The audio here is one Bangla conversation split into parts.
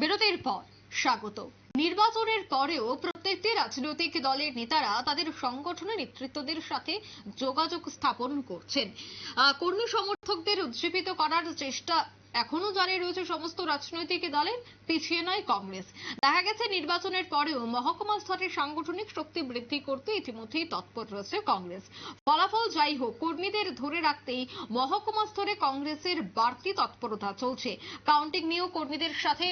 বিরতির পর স্বাগত। নির্বাচনের পরেও প্রত্যেকটি রাজনৈতিক দলের নেতারা তাদের সংগঠনের নেতৃত্বদের সাথে যোগাযোগ স্থাপন করছেন। কর্মী সমর্থকদের উজ্জীবিত করার চেষ্টা এখনও জারি রয়েছে সমস্ত রাজনৈতিক দলের পিছিয়ে নয় কংগ্রেস। দেখা গেছে নির্বাচনের পরেও মহকুমা স্তরের সাংগঠনিক শক্তি বৃদ্ধি করতে ইতিমধ্যেই তৎপর রয়েছে কংগ্রেস। ফলাফল যাই হোক, কর্মীদের ধরে রাখতেই মহকুমা স্তরে কংগ্রেসের বাড়তি তৎপরতা চলছে। কাউন্টিং নিয়েও কর্মীদের সাথে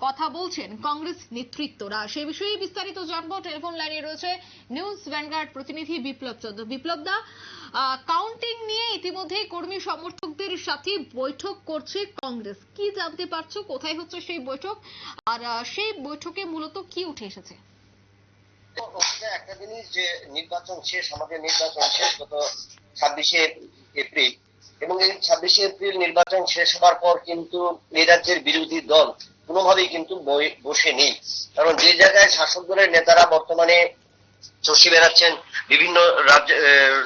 কথা বলছেন কংগ্রেস নেতৃত্বরা। সে বিষয়ে বিস্তারিত জানব। টেলিফোন লাইনে রয়েছে নিউজ ভ্যানগার্ড প্রতিনিধি বিপ্লব চন্দ্র বিপ্লব দা কাউন্টিং নিয়ে ইতিমধ্যেই কর্মী সমর্থকদের সাথে বৈঠক করছে কংগ্রেস। কি জানতে পারছ? কোথায় হচ্ছে সেই বৈঠক? আর সেই বৈঠকে মূলত কি উঠে এসেছে? একটা জিনিস যে নির্বাচন শেষ, আমাদের নির্বাচন শেষ গত ছাব্বিশে এপ্রিল। এবং এই ছাব্বিশে এপ্রিল নির্বাচন শেষ হওয়ার পর কিন্তু এই রাজ্যের বিরোধী দল কোনোভাবেই কিন্তু বসে নেই। কারণ যে জায়গায় শাসক দলের নেতারা বর্তমানে চষে বেড়াচ্ছেন, বিভিন্ন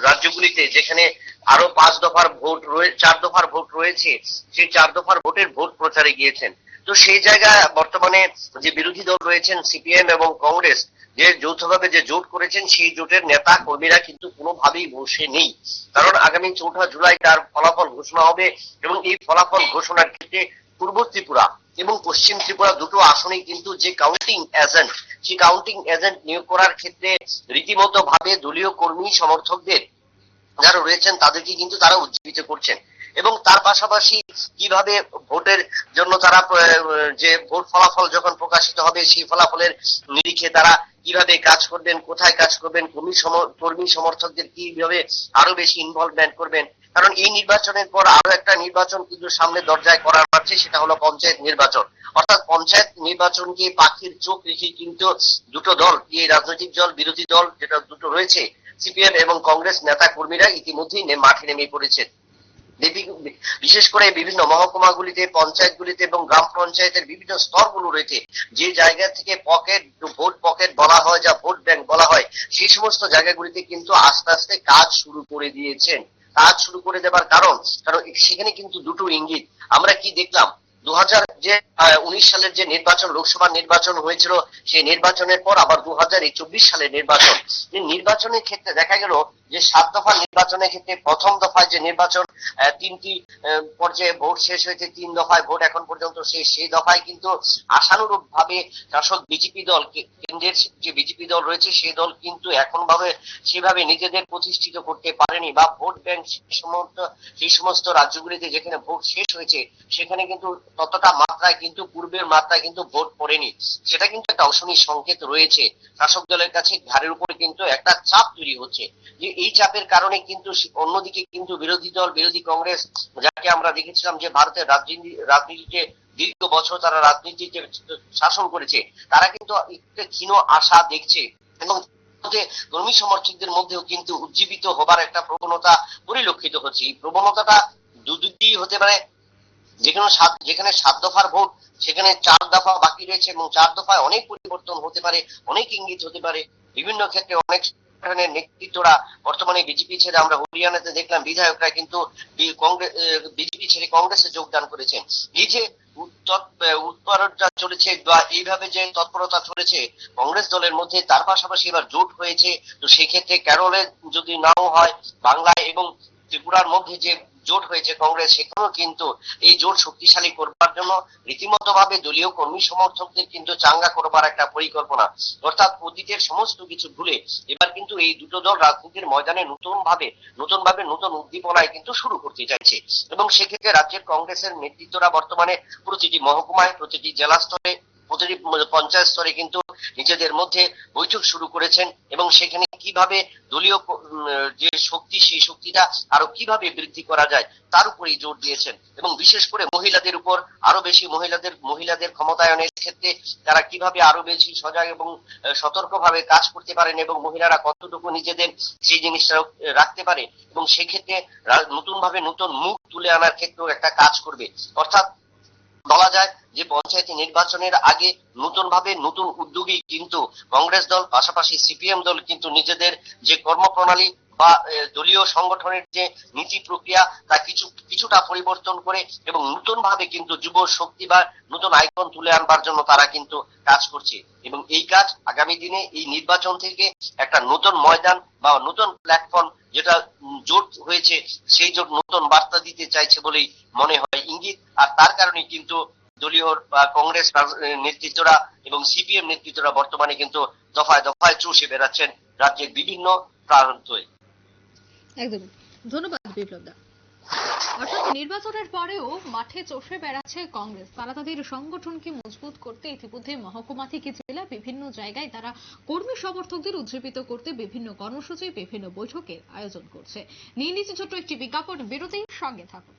রাজ্যগুলিতে, যেখানে আরও পাঁচ দফার ভোট চার দফার ভোট রয়েছে, সেই চার দফার ভোটের ভোট প্রচারে গিয়েছেন। তো সেই জায়গায় বর্তমানে যে বিরোধী দল রয়েছেন, সিপিএম এবং কংগ্রেস, যে যৌথভাবে যে জোট করেছেন, সেই জোটের নেতা কর্মীরা কিন্তু কোনোভাবেই বসে নেই। কারণ আগামী চৌঠা জুলাই তার ফলাফল ঘোষণা হবে এবং এই ফলাফল ঘোষণার ক্ষেত্রে পূর্ব ত্রিপুরা এবং পশ্চিম ত্রিপুরা দুটো আসনেই কিন্তু যে কাউন্টিং এজেন্ট সেই কাউন্টিং এজেন্ট নিয়োগ করার ক্ষেত্রে রীতিমতো ভাবে দলীয় কর্মী, সমর্থকদের যারা রয়েছেন তাদেরকে কিন্তু তারা উজ্জীবিত করছেন। এবং তার পাশাপাশি কীভাবে ভোটের জন্য তারা যে ভোট ফলাফল যখন প্রকাশিত হবে, সেই ফলাফলের নিরিখে তারা কীভাবে কাজ করবেন, কোথায় কাজ করবেন, কর্মী কর্মী সমর্থকদের কীভাবে আরও বেশি ইনভলভমেন্ট করবেন। কারণ এই নির্বাচনের পর আরও একটা নির্বাচন কিন্তু সামনে দরজায় করার আছে, সেটা হলো পঞ্চায়েত নির্বাচন। অর্থাৎ পঞ্চায়েত নির্বাচনকে পাখির চোখ রেখে কিন্তু দুটো দল, এই রাজনৈতিক দল, বিরোধী দল, যেটা দুটো রয়েছে সিপিএম এবং কংগ্রেস নেতা কর্মীরা ইতিমধ্যেই মাঠে নেমে পড়েছেন। বিশেষ করে বিভিন্ন মহকুমাগুলিতে, পঞ্চায়েতগুলিতে এবং গ্রাম পঞ্চায়েতের বিভিন্ন স্তরগুলো রয়েছে। যে জায়গা থেকে পকেট, ভোট পকেট বলা হয় যা ভোট ব্যাংক বলা হয়, সেই সমস্ত জায়গাগুলিতে কিন্তু আস্তে আস্তে কাজ শুরু করে দিয়েছেন। কাজ শুরু করে দেবার কারণ কারণ সেখানে কিন্তু দুটো ইঙ্গিত। আমরা কি দেখলাম? দু হাজার যে উনিশ সালের যে নির্বাচন লোকসভা নির্বাচন হয়েছিল, সেই নির্বাচনের পর আবার দু সালের নির্বাচন। নির্বাচনের ক্ষেত্রে দেখা গেল যে সাত দফা নির্বাচনের ক্ষেত্রে প্রথম দফায় যে নির্বাচন তিনটি পর্যায়ে ভোট শেষ হয়েছে, তিন দফায় ভোট এখন পর্যন্ত শেষ। সেই দফায় কিন্তু আশানুরূপ ভাবে শাসক বিজেপি দল কেন্দ্রের যে বিজেপি দল রয়েছে সেই দল কিন্তু এখন ভাবে সেভাবে নিজেদের প্রতিষ্ঠিত করতে পারেনি বা ভোট ব্যাংক সমস্ত, সেই সমস্ত রাজ্যগুলিতে যেখানে ভোট শেষ হয়েছে, সেখানে কিন্তু ততটা মাত্রায় কিন্তু, পূর্বের মাত্রায় কিন্তু ভোট পড়েনি। সেটা কিন্তু একটা অশনি সংকেত রয়েছে। শাসক দলের কাছে ঘাড়ের উপরে কিন্তু একটা চাপ তৈরি হচ্ছে যে এই চাপের কারণে কিন্তু অন্যদিকে কিন্তু বিরোধী দল, বিরোধী কংগ্রেস, যাকে আমরা দেখেছিলাম যে ভারতের রাজনীতি, রাজনীতিতে দীর্ঘ বছর তারা রাজনীতিতে শাসন করেছে, তারা কিন্তু একটা ক্ষীণ আশা দেখছে এবং কর্মী সমর্থকদের মধ্যেও কিন্তু উজ্জীবিত হবার একটা প্রবণতা পরিলক্ষিত হচ্ছে। এই প্রবণতাটা দুদিক দিয়েই হতে পারে, যেখানে সাত যেখানে সাত দফার ভোট, সেখানে চার দফা বাকি রয়েছে এবং চার দফায় অনেক পরিবর্তন হতে পারে, অনেক ইঙ্গিত হতে পারে। বিভিন্ন ক্ষেত্রে অনেক ধরনের নেতৃত্বরা বর্তমানে বিজেপি ছেড়ে আমরা হরিয়ানাতে দেখলাম বিধায়করা কিন্তু বিজেপি ছেড়ে কংগ্রেসে যোগদান করেছেন। এই যে উৎপাদনটা চলেছে বা এইভাবে যে তৎপরতা চলেছে কংগ্রেস দলের মধ্যে, তার পাশাপাশি এবার জোট হয়েছে। তো সেক্ষেত্রে কেরলে যদি নাও হয়, বাংলায় এবং ত্রিপুরার মধ্যে যে জোট হয়েছে কংগ্রেস সেখানেও কিন্তু এই জোট শক্তিশালী করবার জন্য রীতিমতো ভাবে দলীয় কর্মী সমর্থকদের কিন্তু চাঙ্গা করবার একটা পরিকল্পনা। অর্থাৎ অতীতের সমস্ত কিছু ভুলে এবার কিন্তু এই দুটো দল রাজনীতির ময়দানে নতুন ভাবে নতুন ভাবে নতুন উদ্দীপনায় কিন্তু শুরু করতে চাইছে। এবং সেক্ষেত্রে রাজ্যের কংগ্রেসের নেতৃত্বরা বর্তমানে প্রতিটি মহকুমায়, প্রতিটি জেলা স্তরে প্রতিটি পঞ্চায়েত স্তরে কিন্তু নিজেদের মধ্যে বৈঠক শুরু করেছেন এবং সেখানে কীভাবে দলীয় যে শক্তি, সেই শক্তিটা আরও কীভাবে বৃদ্ধি করা যায়, তার উপরেই জোর দিয়েছেন। এবং বিশেষ করে মহিলাদের উপর, আরও বেশি মহিলাদের মহিলাদের ক্ষমতায়নের ক্ষেত্রে তারা কীভাবে আরও বেশি সজাগ এবং সতর্ক ভাবে কাজ করতে পারেন এবং মহিলারা কতটুকু নিজেদের সেই জিনিসটা রাখতে পারে এবং সেক্ষেত্রে নতুন ভাবে নতুন মুখ তুলে আনার ক্ষেত্রেও একটা কাজ করবে। অর্থাৎ বলা যায় যে পঞ্চায়েত নির্বাচনের আগে নতুন ভাবে নতুন উদ্যোগী কিন্তু কংগ্রেস দল, পাশাপাশি সিপিএম দল কিন্তু নিজেদের যে কর্মপ্রণালী বা দলীয় সংগঠনের যে নীতি প্রক্রিয়া, তা কিছু, কিছুটা পরিবর্তন করে এবং নতুন ভাবে কিন্তু যুব শক্তি বা নতুন আইকন তুলে আনবার জন্য তারা কিন্তু কাজ করছে। এবং এই কাজ আগামী দিনে এই নির্বাচন থেকে একটা নতুন ময়দান বা নতুন প্ল্যাটফর্ম যেটা জোট হয়েছে, সেই জোট নতুন বার্তা দিতে চাইছে বলেই মনে হয়। ইঙ্গিত আর তার কারণে কিন্তু দলীয় কংগ্রেস নেতৃত্বরা এবং সিপিএম নেতৃত্বরা বর্তমানে কিন্তু দফায় দফায় চষে বেড়াচ্ছেন রাজ্যের বিভিন্ন প্রান্তে একদমই ধন্যবাদ বিপ্লব অর্থাৎ নির্বাচনের পরেও মাঠে চষে বেড়াচ্ছে কংগ্রেস। তারা তাদের সংগঠনকে মজবুত করতে ইতিমধ্যে মহকুমা থেকে জেলা বিভিন্ন জায়গায় তারা কর্মী সমর্থকদের উজ্জীবিত করতে বিভিন্ন কর্মসূচি, বিভিন্ন বৈঠকের আয়োজন করছে। নিয়ে নিচ্ছে ছোট্ট একটি বিজ্ঞাপন। বিরতির সঙ্গে থাকুন।